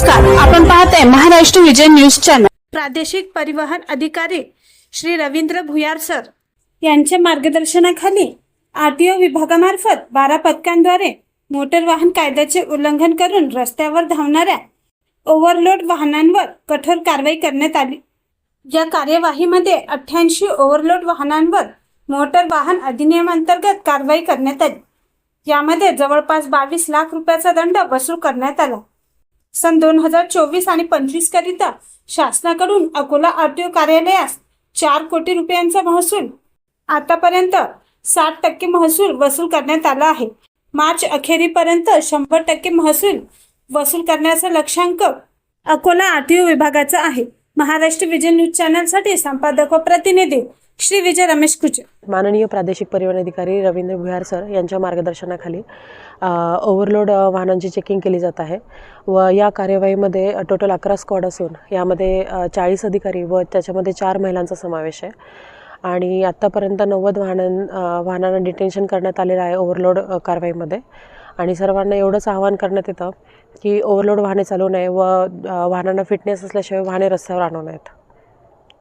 नमस्कार आपण पाहताय महाराष्ट्र विजय न्यूज चॅनल. प्रादेशिक परिवहन अधिकारी श्री रवींद्र भुयार सर यांच्या मार्गदर्शनाखाली आरटीओ विभागामार्फत बारा पथकांद्वारे मोटर वाहन कायद्याचे उल्लंघन करून रस्त्यावर धावणाऱ्या ओव्हरलोड वाहनांवर कठोर कारवाई करण्यात आली. या कार्यवाहीमध्ये अठ्ठ्याऐंशी ओव्हरलोड वाहनांवर मोटर वाहन अधिनियमांतर्गत कारवाई करण्यात आली. यामध्ये जवळपास बावीस लाख रुपयाचा दंड वसूल करण्यात आला. सन दोन हजार चोवीस आणि पंचवीस करिता शासनाकडून अकोला आरटीओ कार्यालयास चार कोटी रुपयांचा महसूल आतापर्यंत साठ टक्के महसूल वसूल करण्यात आला आहे. मार्च अखेरीपर्यंत शंभर टक्के महसूल वसूल करण्याचा लक्ष्यांक अकोला आरटीओ विभागाचा आहे. महाराष्ट्र विजय न्यूज चॅनलसाठी संपादक व प्रतिनिधी श्री विजय रमेश कुचे. माननीय प्रादेशिक परिवहन अधिकारी रवींद्र भुयार सर यांच्या मार्गदर्शनाखाली ओव्हरलोड वाहनांची चेकिंग केली जात आहे व या कार्यवाहीमध्ये टोटल अकरा स्क्वॉड असून यामध्ये चाळीस अधिकारी व त्याच्यामध्ये चार महिलांचा समावेश आहे. आणि आत्तापर्यंत नव्वद वाहनां वाहनांना डिटेन्शन करण्यात आलेलं आहे ओव्हरलोड कारवाईमध्ये. आणि सर्वांना एवढंच आवाहन करण्यात येतं की ओव्हरलोड वाहने चालवू नये व वाहनांना फिटनेस असल्याशिवाय वाहने रस्त्यावर आणू नयेत.